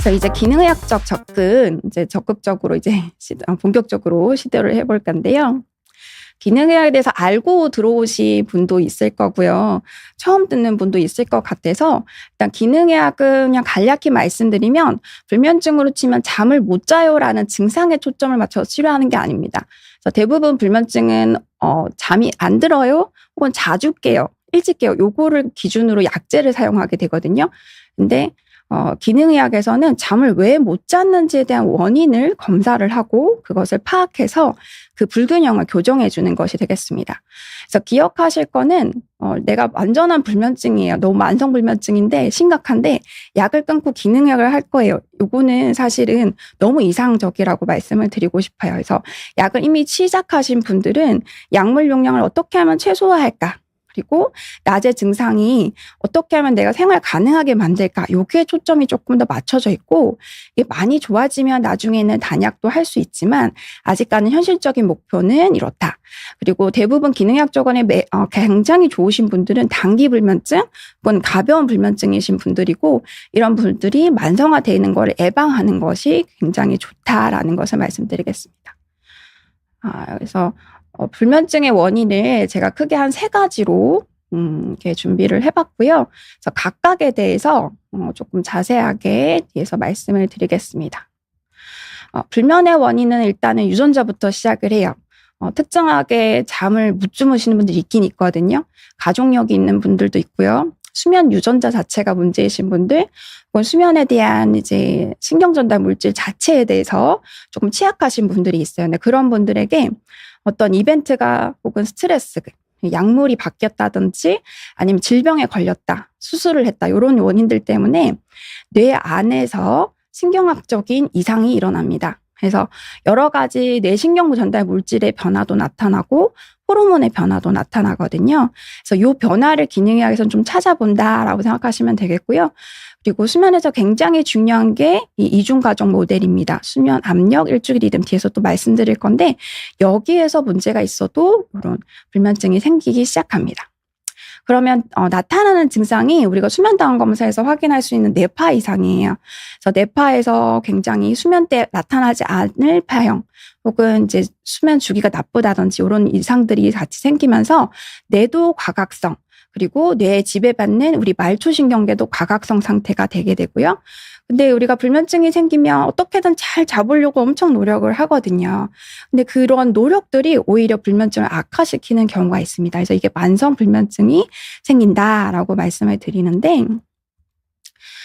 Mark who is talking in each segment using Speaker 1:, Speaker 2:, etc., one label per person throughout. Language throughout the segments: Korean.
Speaker 1: 그래서 이제 기능의학적 접근 이제 적극적으로 이제 시- 어, 본격적으로 시도를 해볼 건데요. 기능의학에 대해서 알고 들어오신 분도 있을 거고요. 처음 듣는 분도 있을 것 같아서 일단 기능의학은 그냥 간략히 말씀드리면 불면증으로 치면 잠을 못 자요라는 증상에 초점을 맞춰 치료하는 게 아닙니다. 그래서 대부분 불면증은 어, 잠이 안 들어요, 혹은 자주 깨요, 일찍 깨요. 요거를 기준으로 약제를 사용하게 되거든요. 근데 어, 기능의학에서는 잠을 왜 못 잤는지에 대한 원인을 검사를 하고 그것을 파악해서 그 불균형을 교정해 주는 것이 되겠습니다. 그래서 기억하실 거는 어, 내가 완전한 불면증이에요. 너무 만성 불면증인데 심각한데 약을 끊고 기능약을 할 거예요. 요거는 사실은 너무 이상적이라고 말씀을 드리고 싶어요. 그래서 약을 이미 시작하신 분들은 약물 용량을 어떻게 하면 최소화할까? 그리고 낮에 증상이 어떻게 하면 내가 생활 가능하게 만들까? 여기에 초점이 조금 더 맞춰져 있고 이게 많이 좋아지면 나중에는 단약도 할 수 있지만 아직까지는 현실적인 목표는 이렇다. 그리고 대부분 기능약적원에 매- 어, 굉장히 좋으신 분들은 단기 불면증 혹은 가벼운 불면증이신 분들이고 이런 분들이 만성화되는 것을 예방하는 것이 굉장히 좋다라는 것을 말씀드리겠습니다. 아, 그래서 어, 불면증의 원인을 제가 크게 한 세 가지로 음, 이렇게 준비를 해봤고요. 그래서 각각에 대해서 어, 조금 자세하게 뒤에서 말씀을 드리겠습니다. 어, 불면의 원인은 일단은 유전자부터 시작을 해요. 어, 특정하게 잠을 못 주무시는 분들이 있긴 있거든요. 가족력이 있는 분들도 있고요. 수면 유전자 자체가 문제이신 분들, 수면에 대한 이제 신경 전달 물질 자체에 대해서 조금 취약하신 분들이 있어요. 그런 분들에게 어떤 이벤트가 혹은 스트레스, 약물이 바뀌었다든지 아니면 질병에 걸렸다, 수술을 했다, 이런 원인들 때문에 뇌 안에서 신경학적인 이상이 일어납니다. 그래서 여러 가지 뇌신경부 전달 물질의 변화도 나타나고 호르몬의 변화도 나타나거든요. 그래서 이 변화를 기능의학에서는 좀 찾아본다라고 생각하시면 되겠고요. 그리고 수면에서 굉장히 중요한 게 이 이중 가정 모델입니다. 수면 압력, 일주일 리듬 뒤에서 또 말씀드릴 건데 여기에서 문제가 있어도 이런 불면증이 생기기 시작합니다. 그러면 어, 나타나는 증상이 우리가 수면 다운 검사에서 확인할 수 있는 뇌파 이상이에요. 그래서 뇌파에서 굉장히 수면 때 나타나지 않을 파형 혹은 이제 수면 주기가 나쁘다든지 이런 이상들이 같이 생기면서 뇌도 과각성 그리고 뇌에 지배받는 우리 말초신경계도 과각성 상태가 되게 되고요. 근데 우리가 불면증이 생기면 어떻게든 잘 잡으려고 엄청 노력을 하거든요. 근데 그런 노력들이 오히려 불면증을 악화시키는 경우가 있습니다. 그래서 이게 만성 불면증이 생긴다라고 말씀을 드리는데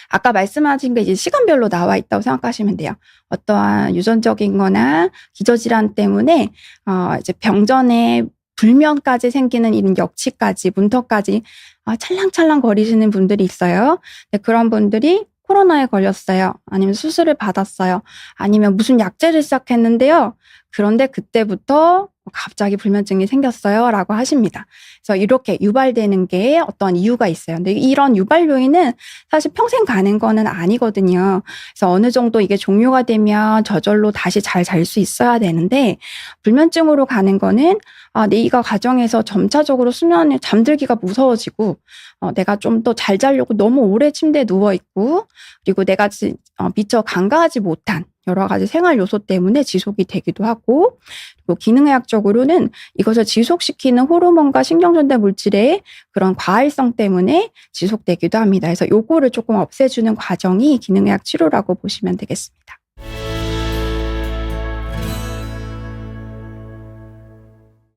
Speaker 1: 아까 말씀하신 게 이제 시간별로 나와 있다고 생각하시면 돼요. 어떠한 유전적인 거나 기저질환 때문에 어 이제 병전에 불면까지 생기는 이런 역치까지 문턱까지 아, 찰랑찰랑 거리시는 분들이 있어요. 근데 그런 분들이 코로나에 걸렸어요. 아니면 수술을 받았어요. 아니면 무슨 약제를 시작했는데요. 그런데 그때부터 갑자기 불면증이 생겼어요. 라고 하십니다. 그래서 이렇게 유발되는 게 어떤 이유가 있어요. 근데 이런 유발 요인은 사실 평생 가는 거는 아니거든요. 그래서 어느 정도 이게 종료가 되면 저절로 다시 잘 잘 수 있어야 되는데 불면증으로 가는 거는 아, 내가 가정에서 점차적으로 수면에 잠들기가 무서워지고 어, 내가 좀 더 잘 자려고 너무 오래 침대에 누워 있고 그리고 내가 지- 어, 미처 간과하지 못한 여러 가지 생활 요소 때문에 지속이 되기도 하고 그리고 기능의학적으로는 이것을 지속시키는 호르몬과 신경전달 물질의 그런 과활성 때문에 지속되기도 합니다. 그래서 요거를 조금 없애주는 과정이 기능의학 치료라고 보시면 되겠습니다.